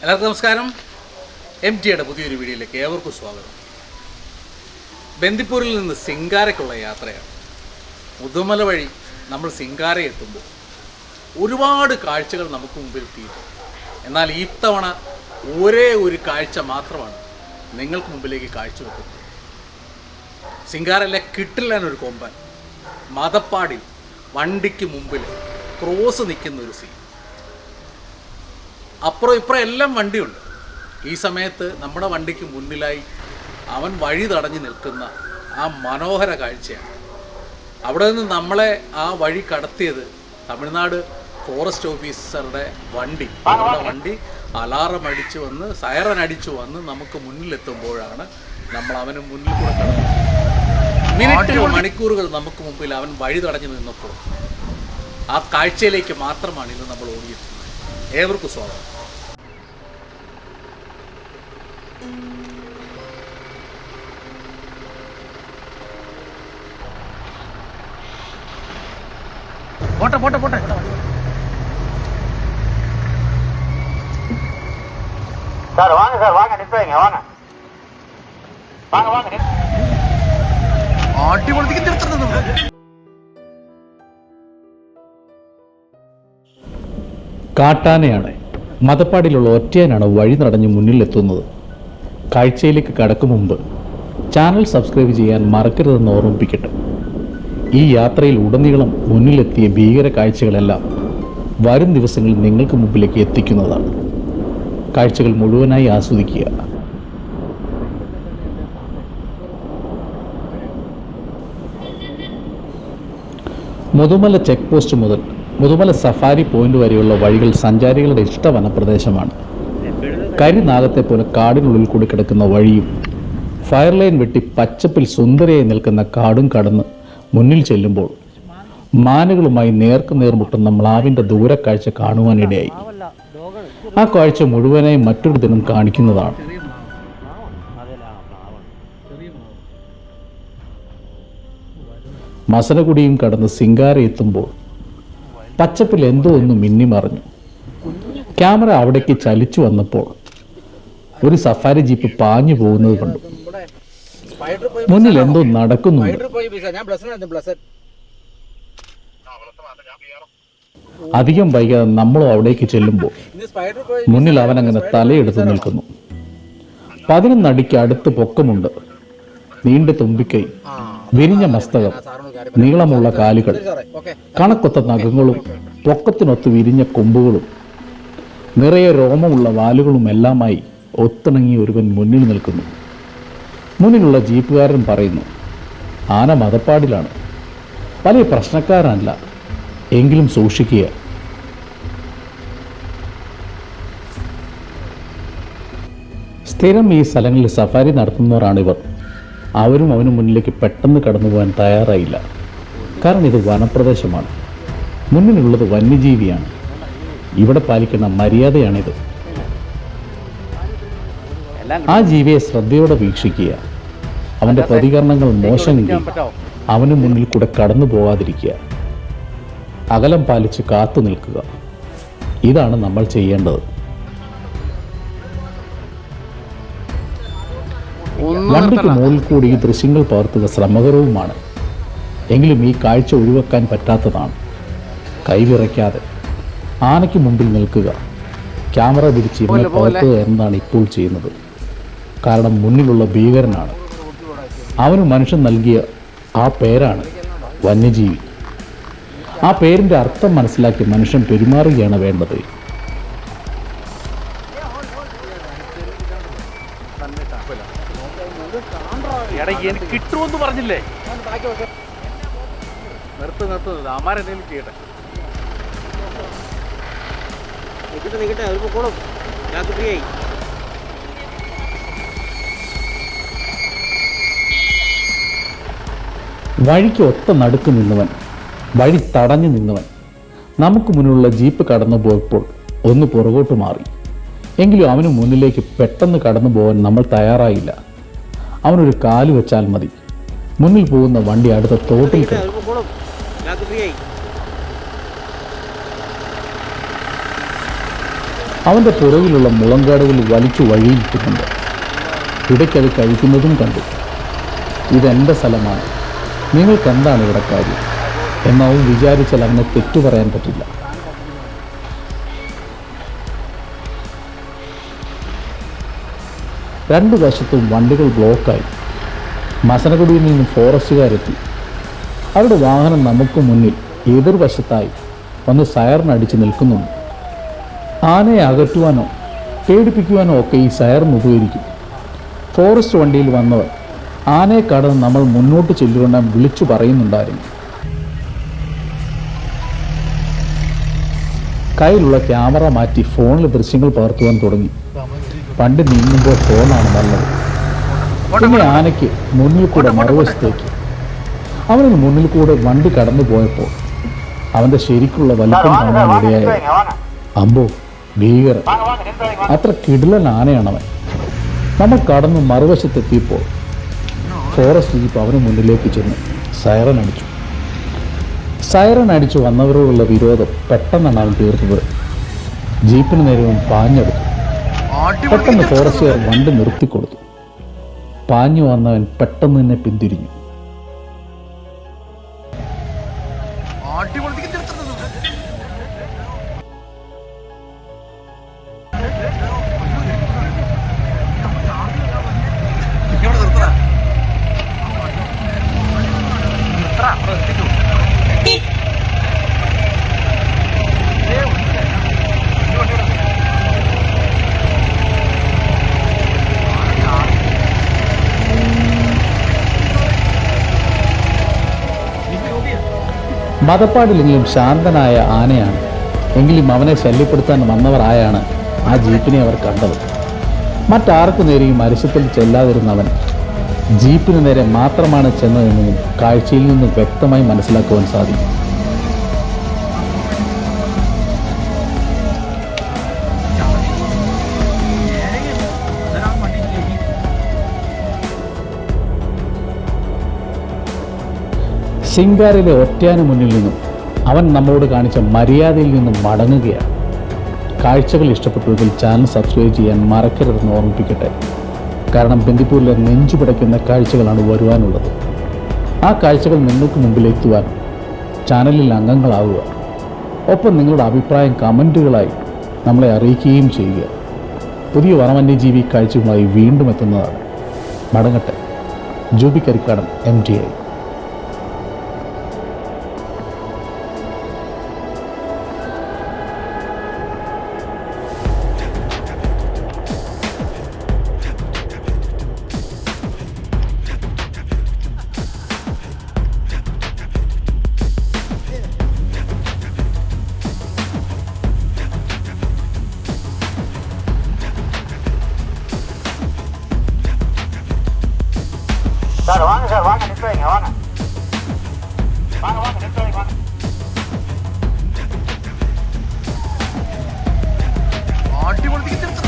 എല്ലാവർക്കും നമസ്കാരം. എം ടിയുടെ പുതിയൊരു വീഡിയോയിലേക്ക് ഏവർക്കും സ്വാഗതം. ബന്ദിപ്പൂരിൽ നിന്ന് സിംഗാരയ്ക്കുള്ള യാത്രയാണ്. മുതുമല വഴി നമ്മൾ സിംഗാര എത്തുമ്പോൾ ഒരുപാട് കാഴ്ചകൾ നമുക്ക് മുമ്പിൽ തീരും എന്നാൽ ഈ തവണ ഒരേ ഒരു കാഴ്ച മാത്രമാണ് നിങ്ങൾക്ക് മുമ്പിലേക്ക് കാഴ്ചവെക്കുന്നത് സിംഗാരയിലെ കിട്ടില്ലാനൊരു കൊമ്പൻ മതപ്പാടിൽ വണ്ടിക്ക് മുമ്പിൽ ക്രോസ് നിൽക്കുന്ന ഒരു സീൻ അപ്പുറം ഇപ്പുറം എല്ലാം വണ്ടിയുണ്ട്. ഈ സമയത്ത് നമ്മുടെ വണ്ടിക്ക് മുന്നിലായി അവൻ വഴി തടഞ്ഞു നിൽക്കുന്ന ആ മനോഹര കാഴ്ചയാണ്. അവിടെ നിന്ന് നമ്മളെ ആ വഴി കടത്തിയത് തമിഴ്നാട് ഫോറസ്റ്റ് ഓഫീസറുടെ വണ്ടി. അവരുടെ വണ്ടി അലാറം അടിച്ചു വന്ന് സൈറൻ അടിച്ചു വന്ന് നമുക്ക് മുന്നിലെത്തുമ്പോഴാണ് നമ്മൾ അവന് മുന്നിൽ കൂടെ കടന്നത്. മിനിറ്റുകൾ മണിക്കൂറുകൾ നമുക്ക് മുമ്പിൽ അവൻ വഴി തടഞ്ഞു നിന്നപ്പോൾ ആ കാഴ്ചയിലേക്ക് മാത്രമാണ് ഇന്ന് നമ്മൾ ഓടിയെത്തുന്നത്. ഏവർക്കും സ്വാഗതം പോട്ടെ പോട്ടെ പോട്ടെ சார் வாங்க சார் வாங்க நிற்பாங்க வாங்க வாங்க வாங்க நிப்ப- കാട്ടാനയാണ്. മതപ്പാടിലുള്ള ഒറ്റയാനാണ് വഴി നടഞ്ഞ് മുന്നിലെത്തുന്നത്. കാഴ്ചയിലേക്ക് കടക്കും മുമ്പ് ചാനൽ സബ്സ്ക്രൈബ് ചെയ്യാൻ മറക്കരുതെന്ന് ഓർമ്മിപ്പിക്കട്ടെ. ഈ യാത്രയിൽ ഉടനീളം മുന്നിലെത്തിയ ഭീകര കാഴ്ചകളെല്ലാം വരും ദിവസങ്ങളിൽ നിങ്ങൾക്ക് മുമ്പിലേക്ക് എത്തിക്കുന്നതാണ്. കാഴ്ചകൾ മുഴുവനായി ആസ്വദിക്കുക. മുതുമല ചെക്ക് പോസ്റ്റ് മുതൽ മുതുമല സഫാരി പോയിന്റ് വരെയുള്ള വഴികൾ സഞ്ചാരികളുടെ ഇഷ്ട വനപ്രദേശമാണ് കരിനാഗത്തെ പോലെ കാടിനുള്ളിൽ കൂടി കിടക്കുന്ന വഴിയും ഫയർ ലൈൻ വെട്ടി പച്ചപ്പിൽ സുന്ദരയായി നിൽക്കുന്ന കാടും കടന്ന് മുന്നിൽ ചെല്ലുമ്പോൾ മാനുകളുമായി നേർക്ക് നേർമുട്ടുന്ന മ്ലാവിന്റെ ദൂരക്കാഴ്ച കാണുവാനിടയായി. ആ കാഴ്ച മുഴുവനായി മറ്റൊരു ദിനം കാണിക്കുന്നതാണ്. മസനകുടിയും കടന്ന് സിംഗാര എത്തുമ്പോൾ പച്ചപ്പിൽ എന്തോ ഒന്ന് മിന്നിമറിഞ്ഞു ക്യാമറ അവിടേക്ക് ചലിച്ചു വന്നപ്പോൾ ഒരു സഫാരി ജീപ്പ് പാഞ്ഞു പോകുന്നത് കണ്ടു. മുന്നിൽ എന്തോ നടക്കുന്നു അധികം വൈകാതെ നമ്മളും അവിടേക്ക് ചെല്ലുമ്പോൾ മുന്നിൽ അവൻ അങ്ങനെ തലയെടുത്ത് നിൽക്കുന്നു. പതിനൊന്നടിക്ക് അടുത്ത് പൊക്കമുണ്ട്. നീണ്ട തുമ്പിക്കൈ. വിരിഞ്ഞ മസ്തകം നീളമുള്ള കാലുകൾ കണക്കൊത്ത നഖങ്ങളും പൊക്കത്തിനൊത്ത് വിരിഞ്ഞ കൊമ്പുകളും നിറയെ രോമമുള്ള വാലുകളും എല്ലാമായി ഒത്തിണങ്ങി ഒരുവൻ മുന്നിൽ നിൽക്കുന്നു. മുന്നിലുള്ള ജീപ്പുകാരൻ പറയുന്നു ആന മതപ്പാടിലാണ്. വലിയ പ്രശ്നക്കാരനല്ല എങ്കിലും സൂക്ഷിക്കുക. സ്ഥിരം ഈ സ്ഥലങ്ങളിൽ സഫാരി നടത്തുന്നവരാണിവർ. അവരും അവന് മുന്നിലേക്ക് പെട്ടെന്ന് കടന്നു പോകാൻ തയ്യാറായില്ല. കാരണം ഇത് വനപ്രദേശമാണ്. മുന്നിലുള്ളത് വന്യജീവിയാണ്. ഇവിടെ പാലിക്കുന്ന മര്യാദയാണിത്. ആ ജീവിയെ ശ്രദ്ധയോടെ വീക്ഷിക്കുക. അവന്റെ പ്രതികരണങ്ങൾ മോശമെങ്കിൽ അവന് മുന്നിൽ കൂടെ കടന്നു പോകാതിരിക്കുക അകലം പാലിച്ച് കാത്തു നിൽക്കുക. ഇതാണ് നമ്മൾ ചെയ്യേണ്ടത്. വണ്ടിക്ക് മുകളിൽ കൂടി ഈ ദൃശ്യങ്ങൾ പകർത്തുക ശ്രമകരവുമാണ്. എങ്കിലും ഈ കാഴ്ച ഒഴിവാക്കാൻ പറ്റാത്തതാണ്. കൈവിറയ്ക്കാതെ ആനയ്ക്ക് മുമ്പിൽ നിൽക്കുക. ക്യാമറ പിടിച്ച് ഇവനെ പകർത്തുക എന്നതാണ് ഇപ്പോൾ ചെയ്യുന്നത്. കാരണം മുന്നിലുള്ള ഭീകരനാണ്. അവന് മനുഷ്യൻ നൽകിയ ആ പേരാണ് വന്യജീവി. ആ പേരിന്റെ അർത്ഥം മനസ്സിലാക്കി മനുഷ്യൻ പെരുമാറുകയാണ് വേണ്ടത്. എടാ എനിക്ക് കിട്ടുമെന്ന് പറഞ്ഞില്ലേ? നിർത്ത് നിർത്ത്. അമാരെന്തെങ്കിലും ചെയ്യട്ടെ. നിൽക്കട്ടെ നിൽക്കട്ടെ അവർ പൊക്കോളും. ഞങ്ങൾക്ക് ഫ്രീ ആയി. വഴിക്ക് ഒത്ത നടുക്ക് നിന്നവൻ വഴി തടഞ്ഞു നിന്നവൻ നമുക്ക് മുന്നിലുള്ള ജീപ്പ് കടന്നു പോയപ്പോൾ ഒന്ന് പുറകോട്ട് മാറി. എങ്കിലും അവന് മുന്നിലേക്ക് പെട്ടെന്ന് കടന്നു പോകാൻ നമ്മൾ തയ്യാറായില്ല. അവനൊരു കാൽ വെച്ചാൽ മതി. മുന്നിൽ പോകുന്ന വണ്ടി അടുത്ത തോട്ടിൽ അവന്റെ പുറകിലുള്ള മുളങ്കാടുകൾ വലിച്ചു വഴിയിക്കുന്നുണ്ട് ഇടയ്ക്കത് കഴിക്കുന്നതും കണ്ടു. ഇതെന്റെ സ്ഥലമാണ്. നിങ്ങൾക്ക് എന്താണ് ഇവിടെ കാര്യം? എന്നവൻ വിചാരിച്ചാൽ അവനെ തെറ്റു പറയാൻ പറ്റില്ല. രണ്ട് വശത്തും വണ്ടികൾ ബ്ലോക്കായി. മസനഗുഡിയിൽ നിന്ന് ഫോറസ്റ്റുകാരെത്തി. അവരുടെ വാഹനം നമുക്ക് മുന്നിൽ എതിർവശത്തായി വന്ന് സയറിനടിച്ച് നിൽക്കുന്നുണ്ട്. ആനയെ അകറ്റുവാനോ പേടിപ്പിക്കുവാനോ ഒക്കെ ഈ സയറിന് ഉപകരിക്കും. ഫോറസ്റ്റ് വണ്ടിയിൽ വന്നവർ ആനയെ കടന്ന് നമ്മൾ മുന്നോട്ട് ചെല്ലുകൊണ്ട് വിളിച്ചു പറയുന്നുണ്ടായിരുന്നു. കയ്യിലുള്ള ക്യാമറ മാറ്റി ഫോണിൽ ദൃശ്യങ്ങൾ പകർത്തുവാൻ തുടങ്ങി. പണ്ട് നീങ്ങുമ്പോൾ ഫോണാണ് നല്ലത്. പിന്നെ ആനയ്ക്ക് മുന്നിൽ കൂടെ മറുവശത്തേക്ക് അവന് മുന്നിൽ കൂടെ വണ്ടി കടന്നു പോയപ്പോൾ അവന്റെ ശരിക്കുള്ള വലിപ്പം കാണാൻ ഇടയായി അമ്പോ ഭീകര അത്ര കിടിലൻ ആനയാണവൻ. നമ്മൾ കടന്നു മറുവശത്തെത്തിയപ്പോൾ ഫോറസ്റ്റ് ജീപ്പ് അവന് മുന്നിലേക്ക് ചെന്ന് സൈറൻ അടിച്ചു. സൈറൻ അടിച്ചു വന്നവരോടുള്ള വിരോധം പെട്ടെന്നാണ് അവൻ തീർത്തത്. ജീപ്പിന് നേരവും പാഞ്ഞെടുത്തു. പെട്ടെന്ന് ഫോറസ്റ്റുകാർ വണ്ടി നിർത്തിക്കൊടുത്തു. പാഞ്ഞു വന്നവൻ പെട്ടെന്ന് തന്നെ പിന്തിരിഞ്ഞു. മതപ്പാടിലെങ്കിലും ശാന്തനായ ആനയാണ്. എങ്കിലും അവനെ ശല്യപ്പെടുത്താൻ വന്നവരായാണ് ആ ജീപ്പിനെ അവർ കണ്ടത്. മറ്റാർക്കു നേരെയും അരിശത്തിൽ ചെല്ലാതിരുന്നവൻ ജീപ്പിന് നേരെ മാത്രമാണ് ചെന്നതെന്നും കാഴ്ചയിൽ നിന്ന് വ്യക്തമായി മനസ്സിലാക്കുവാൻ സാധിക്കും. സിംഗാറിലെ ഒറ്റയാന് മുന്നിൽ നിന്നും അവൻ നമ്മളോട് കാണിച്ച മര്യാദയിൽ നിന്നും മടങ്ങുകയാണ്. കാഴ്ചകൾ ഇഷ്ടപ്പെട്ടുവെങ്കിൽ ചാനൽ സബ്സ്ക്രൈബ് ചെയ്യാൻ മറക്കരുതെന്ന് ഓർമ്മിപ്പിക്കട്ടെ. കാരണം ബന്ദിപ്പൂരിലെ നെഞ്ചു പിടയ്ക്കുന്ന കാഴ്ചകളാണ് വരുവാനുള്ളത്. ആ കാഴ്ചകൾ നിങ്ങൾക്ക് മുമ്പിൽ എത്തുവാൻ ചാനലിൽ അംഗങ്ങളാവുക. ഒപ്പം നിങ്ങളുടെ അഭിപ്രായം കമന്റുകളായി നമ്മളെ അറിയിക്കുകയും ചെയ്യുക. പുതിയ വനവന്യജീവി കാഴ്ചയുമായി വീണ്ടും എത്തുന്നതാണ്. മടങ്ങട്ടെ. Jubi Karikkadan M T I sir வாங்க சார் வாங்க நிற்க வைங்க வாங்க. வாங்க வாங்க நிற்க வைங்க வாங்க. அடிபொழுதுக்கு திருத்தம்